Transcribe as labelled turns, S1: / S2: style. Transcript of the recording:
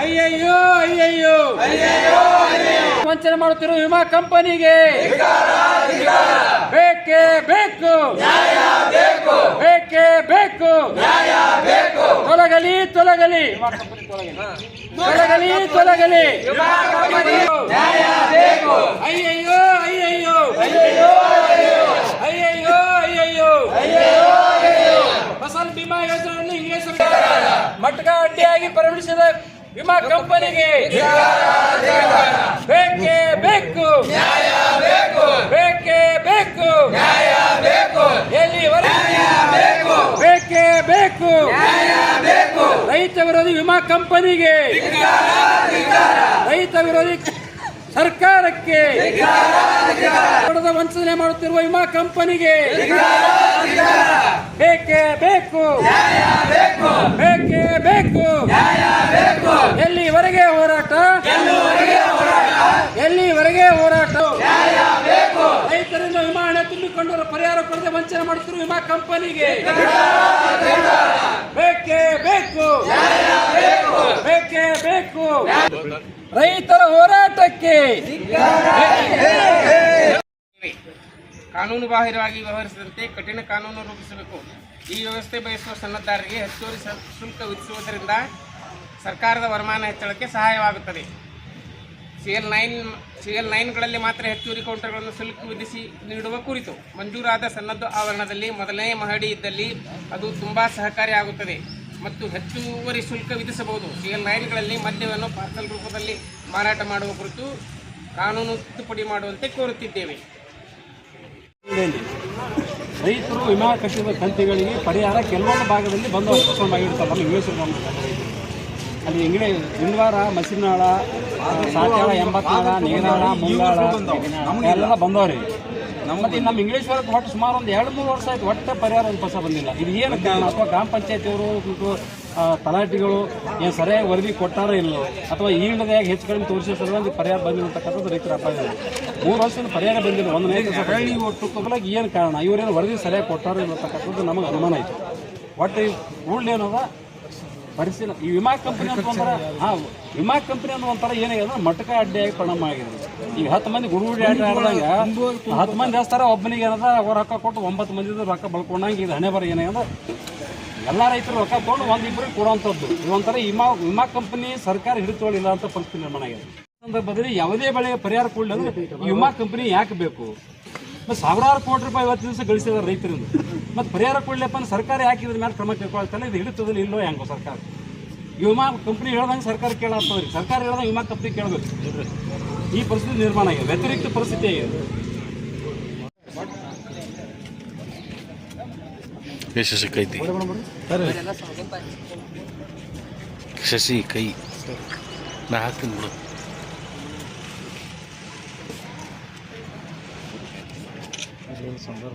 S1: ಅಯ್ಯಯ್ಯೋ ಅಯ್ಯಯ್ಯೋ. ವಂಚನೆ ಮಾಡುತ್ತಿರುವ ವಿಮಾ ಕಂಪನಿಗೆ ಬೇಕೇ ಬೇಕು. ಬೇಕೇ ಬೇಕು. ತೊಲಗಲಿ ತೊಲಗಲಿ. ತೊಲಗಲಿ. ತೊಲಗಲಿ ಅಯ್ಯಯ್ಯೋ ಅಯ್ಯಯ್ಯೋ. ಅಯ್ಯಯ್ಯೋ ಅಯ್ಯಯ್ಯೋ. ಫಸಲ್ ಬಿಮಾ ಯೋಜನೆಯನ್ನು ಇಂಗ್ಲಿಷ್ ಮಟ್ಕ ಅಡ್ಡಿಯಾಗಿ ಪರಿಗಣಿಸಿದ ವಿಮಾ ಕಂಪನಿಗೆ. ಬೇಕೇ ಬೇಕು. ಬೇಕೇ ಬೇಕು. ಎಲ್ಲಿವರೆಗೆ ಬೇಕೇ ಬೇಕು. ರೈತ ವಿರೋಧಿ ವಿಮಾ ಕಂಪನಿಗೆ. ರೈತ ವಿರೋಧಿ ಸರ್ಕಾರಕ್ಕೆ. ಹಣದ ವಂಚನೆ ಮಾಡುತ್ತಿರುವ ವಿಮಾ ಕಂಪನಿಗೆ. ಬೇಕು ಬೇಕೇ ಬೇಕು ಎಲ್ಲಿವರೆಗೆ ಹೋರಾಟ ಎಲ್ಲಿವರೆಗೆ ಹೋರಾಟ ರೈತರಿಂದ ವಿಮಾ ಹಣ ಕೊಡದೆ ವಂಚನೆ ಮಾಡುತ್ತಿರುವ ವಿಮಾ ಕಂಪನಿಗೆ. ಬೇಕೇ ಬೇಕು. ಬೇಕೇ ಬೇಕು. ರೈತರ ಹೋರಾಟಕ್ಕೆ.
S2: ಕಾನೂನು ಬಾಹಿರವಾಗಿ ವ್ಯವಹರಿಸದಂತೆ ಕಠಿಣ ಕಾನೂನು ರೂಪಿಸಬೇಕು. ಈ ವ್ಯವಸ್ಥೆ ಬಯಸುವ ಸನ್ನದ್ಧರಿಗೆ ಹೆಚ್ಚುವರಿ ಶುಲ್ಕ ವಿಧಿಸುವುದರಿಂದ ಸರ್ಕಾರದ ವರಮಾನ ಹೆಚ್ಚಳಕ್ಕೆ ಸಹಾಯವಾಗುತ್ತದೆ. C L nine C L ನೈನ್ಗಳಲ್ಲಿ ಮಾತ್ರ ಹೆಚ್ಚುವರಿ ಕೌಂಟರ್ಗಳನ್ನು ಶುಲ್ಕ ವಿಧಿಸಿ ನೀಡುವ ಕುರಿತು ಮಂಜೂರಾದ ಸನ್ನದ್ದು ಆವರಣದಲ್ಲಿ ಮೊದಲನೇ ಮಹಡಿ ಇದ್ದಲ್ಲಿ ಅದು ತುಂಬ ಸಹಕಾರಿಯಾಗುತ್ತದೆ ಮತ್ತು ಹೆಚ್ಚುವರಿ ಶುಲ್ಕ ವಿಧಿಸಬಹುದು. ಸಿ ಎಲ್ ನೈನ್ಗಳಲ್ಲಿ ಮದ್ಯವನ್ನು ಪಾರ್ಸಲ್ ರೂಪದಲ್ಲಿ ಮಾರಾಟ ಮಾಡುವ ಕುರಿತು ಕಾನೂನು ತಿದ್ದುಪಡಿ ಮಾಡುವಂತೆ ಕೋರುತ್ತಿದ್ದೇವೆ.
S1: ರೈತರು ವಿಮಾ ಕಟ್ಟಿದ ಕಂತಿಗಳಿಗೆ ಪರಿಹಾರ ಕೆಲವೊಂದು ಭಾಗದಲ್ಲಿ ಬಂದು ಇಂಗ್ಲೀಷ್ ಅಲ್ಲಿ ಹೆಂಗಡೆ ಗುಂಡ್ವಾರ ಮಸಿನಾಳ ಸಾತ್ಯಾಳ ಎಂಬತ್ನಾಳ ನೀರಾಳ ಮುಂಗಾಳ ಎಲ್ಲ ಬಂದವ್ರಿ. ಮತ್ತೆ ನಮ್ಮ ಇಂಗ್ಲೀಷ್ವರಕ್ಕೆ ಒಟ್ಟು ಸುಮಾರು ಒಂದು ಎರಡು ಮೂರು ವರ್ಷ ಆಯ್ತು ಒಟ್ಟೆ ಪರಿಹಾರ ಒಂದು ಹೊಸ ಬಂದಿಲ್ಲ. ಇದು ಏನು ಕಾರಣ ಅಥವಾ ಗ್ರಾಮ ಪಂಚಾಯತಿಯವರು ಮತ್ತು ತಲಾಟಿಗಳು ಏನು ಸರಿಯಾಗಿ ವರದಿ ಕೊಟ್ಟಾರೋ ಇಲ್ಲೋ ಅಥವಾ ಈಲ್ಡದಾಗ ಹೆಚ್ಚು ಕಡಿಮೆ ತೋರಿಸೋ ಸಲುವಾಗಿ ಪರಿಹಾರ ಬಂದಿಲ್ಲ ಅಂತಕ್ಕಂಥದ್ದು ರೈತರ ಅಪಾಯ. ಮೂರು ವರ್ಷದಿಂದ ಪರಿಹಾರ ಬಂದಿಲ್ಲ ಒಂದು ನೈದು ಹಳ್ಳಿ ಒಟ್ಟು ಕೊಬ್ಬಲಾಗಿ ಏನು ಕಾರಣ? ಇವರೇನು ವರದಿ ಸರಿಯಾಗಿ ಕೊಟ್ಟಾರೋ ಇಲ್ಲ ಅಂತಕ್ಕಂಥದ್ದು ನಮಗೆ ಅನುಮಾನ ಆಯಿತು. ಒಟ್ಟು ಏನದ ಪರಿಶೀಲನೆ, ಈ ವಿಮಾ ಕಂಪನಿ ಅಂತ ಒಂಥರ, ಹಾಂ, ವಿಮಾ ಕಂಪನಿ ಅಂತ ಒಂಥರ ಏನಾಗಿದೆ ಮಟಕ ಅಡ್ಡಿಯಾಗಿ ಪರಿಣಾಮ ಆಗಿದೆ ಈಗ ಹತ್ತು ಮಂದಿ ಗುರುಗುಡಿ ಆಟ ಆಡ್ದಂಗೆ ಹತ್ತು ಮಂದಿ ಹೇಳ್ತಾರೆ ಒಬ್ಬನಿಗೆ ಏನದ, ಅವ್ರ ರೊಕ್ಕ ಕೊಟ್ಟು ಒಂಬತ್ತು ಮಂದಿ ರೊಕ್ಕ ಬಳ್ಕೊಂಡಂಗೆ ಇದು ಹಣೆ ಬರ ಏನಾಗಿದೆ ಎಲ್ಲ ರೈತರು ರೊಕ್ಕ ತೊಗೊಂಡು ಒಂದು ಇಬ್ಬರಿಗೆ ಕೊಡುವಂಥದ್ದು. ಇದೊಂಥರ ವಿಮಾ ವಿಮಾ ಕಂಪನಿ ಸರ್ಕಾರ ಹಿಡಿತೊಳಿಲ್ಲ ಅಂತ ಪರಿಸ್ಥಿತಿ ನಿರ್ಮಾಣ ಆಗಿದೆ. ಸಂದರ್ಭದಲ್ಲಿ ಯಾವುದೇ ಬೆಳೆಗೆ ಪರಿಹಾರ ಕೊಡಲಿ ವಿಮಾ ಕಂಪನಿ ಯಾಕೆ ಬೇಕು? ಮತ್ತು ಸಾವಿರಾರು ಕೋಟಿ ರೂಪಾಯಿ ಇವತ್ತು ದಿವಸ ಗಳಿಸಿದ್ದಾರೆ ರೈತರಿಂದ. ಮತ್ತು ಪರಿಹಾರ ಕೊಡ್ಲಿಪ್ಪ ಅಂದ್ರೆ ಸರ್ಕಾರ ಯಾಕೆ ಇದ್ರ ಮೇಲೆ ಕ್ರಮ ಕೈಗೊಳ್ತಲ್ಲ ಇದು ಹಿಡಿತದಲ್ಲಿ ಇಲ್ಲೋ ಹೆಂಗೋ ಸರ್ಕಾರ. ವಿಮಾ ಕಂಪ್ನಿ ಹೇಳ್ದಂಗೆ ಸರ್ಕಾರ ಕೇಳಿ ಸರ್ಕಾರ ಹೇಳ್ದಂಗೆ ವಿಮಾ ಕಂಪ್ನಿ ಕೇಳಬೇಕು. ಈ ಪರಿಸ್ಥಿತಿ ನಿರ್ಮಾಣ ಆಗಿದೆ. ವ್ಯತಿರಿಕ್ತ ಪರಿಸ್ಥಿತಿ ಆಗಿದೆ.
S3: ಶಶಿ ಕೈ ಶಶಿ ಕೈ. ನಾ ಹಾಕ್ತೀನಿ 算了。